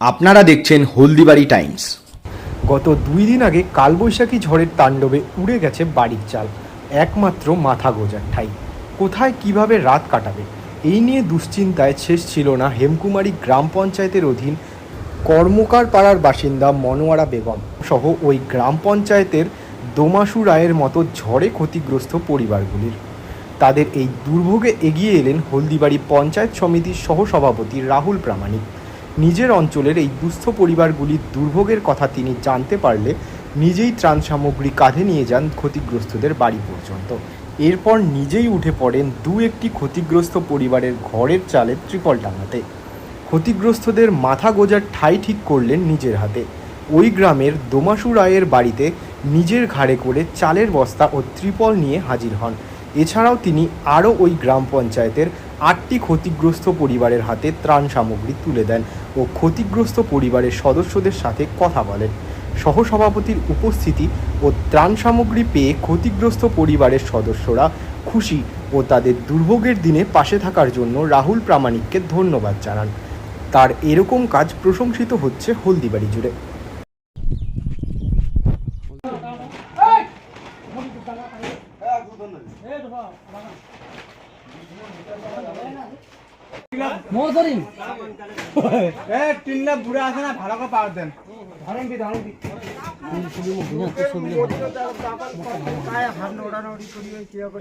আপনারা দেখছেন হলদিবাড়ি টাইমস। গত দুই দিন আগে কালবৈশাখী ঝড়ের তাণ্ডবে উড়ে গেছে বাড়ির চাল। একমাত্র মাথা গোজার ঠাই। কোথায় কীভাবে রাত কাটাবে? এই নিয়ে দুশ্চিন্তায় শেষ ছিল না হেমকুমারী গ্রাম পঞ্চায়েতের অধীন কর্মকার পাড়ার বাসিন্দা মনোয়ারা বেগম সহ ওই গ্রাম পঞ্চায়েতের দোমাসু রায়ের মতো ঝড়ে ক্ষতিগ্রস্ত পরিবারগুলির। তাদের এই দুর্ভোগে এগিয়ে এলেন হলদিবাড়ি পঞ্চায়েত সমিতির সহসভাপতি রাহুল প্রামাণিক। নিজের অঞ্চলের এই দুস্থ পরিবারগুলির দুর্ভোগের কথা তিনি জানতে পারলে নিজেই ত্রাণ সামগ্রী কাঁধে নিয়ে যান ক্ষতিগ্রস্তদের বাড়ি পর্যন্ত। এরপর নিজেই উঠে পড়েন দু একটি ক্ষতিগ্রস্ত পরিবারের ঘরের চালের ত্রিপল টাঙাতে। ক্ষতিগ্রস্তদের মাথা গোজার ঠাই ঠিক করলেন নিজের হাতে। ওই গ্রামের দোমাসু রায়ের বাড়িতে নিজের ঘাড়ে করে চালের বস্তা ও ত্রিপল নিয়ে হাজির হন। এছাড়াও তিনি আরও ওই গ্রাম পঞ্চায়েতের আটটি ক্ষতিগ্রস্ত পরিবারের হাতে ত্রাণ সামগ্রী তুলে দেন ও ক্ষতিগ্রস্ত পরিবারের সদস্যদের সাথে কথা বলেন। সহসভাপতির উপস্থিতি ও ত্রাণ সামগ্রী পেয়ে ক্ষতিগ্রস্ত পরিবারের সদস্যরা খুশি ও তাদের দুর্ভোগের দিনে পাশে থাকার জন্য রাহুল প্রামাণিককে ধন্যবাদ জানান। তার এরকম কাজ প্রশংসিত হচ্ছে হলদিবাড়ি জুড়ে। মহতরিন এ তিনটা বুড়া আছে না ভালো করে পাওয়ার দেন ছবি